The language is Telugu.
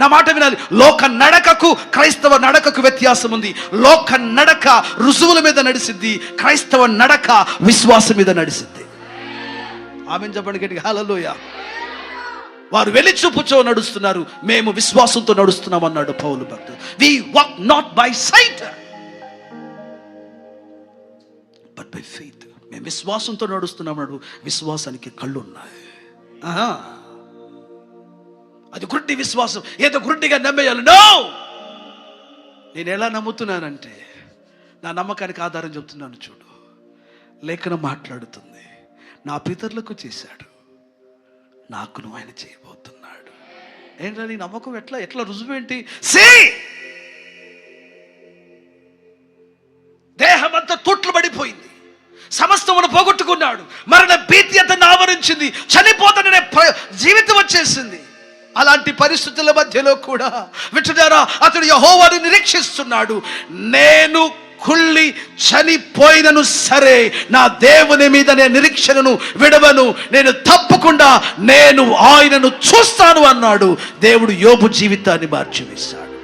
నా మాట వినాలి. లోక నడకకు క్రైస్తవ నడకకు వ్యత్యాసం ఉంది. లోక నడక రుజువుల మీద నడిసిద్ది. క్రైస్తవ నడక విశ్వాసం మీద నడిసిద్ది. ఆమె చెప్పండి గట్టిగా. హల్లెలూయా. వారు వెలిచూపుచో నడుస్తున్నారు. మేము విశ్వాసంతో నడుస్తున్నాం అన్నాడు పౌలు భక్తుడు. We walk not by sight but by faith మేము విశ్వాసంతో నడుస్తున్నాం అన్నాడు. విశ్వాసానికి కళ్ళు ఉన్నాయి ఆహా. అది గుడ్డి విశ్వాసం. ఏదో గుడ్డిగా నమ్మేయాలి. నో నేను ఎలా నమ్ముతున్నానంటే నా నమ్మకానికి ఆధారం చెప్తున్నాను చూడు. లేఖనం మాట్లాడుతుంది. నా పితరులకు చేశాడు. నాకును ఆయన చేయబోతున్నాడు. ఏంటో నీ నమ్మకం ఎట్లా ఎట్లా రుజువు ఏంటి సే! దేహం అంతా పడిపోయింది. సమస్తమును పోగొట్టుకున్నాడు. మరణ భీతి అతన్ని ఆవరించింది. చనిపోతాననే జీవితం వచ్చేసింది. అలాంటి పరిస్థితుల మధ్యలో కూడా వింటున్నారా? అతడు యహోవాని నిరీక్షిస్తున్నాడు. నేను కుళ్ళి చనిపోయినను సరే నా దేవుని మీద నేను నిరీక్షణను విడవను నేను తప్పకుండా నేను ఆయనను చూస్తాను అన్నాడు. దేవుడు యోబు జీవితాన్ని మార్చివేశాడు.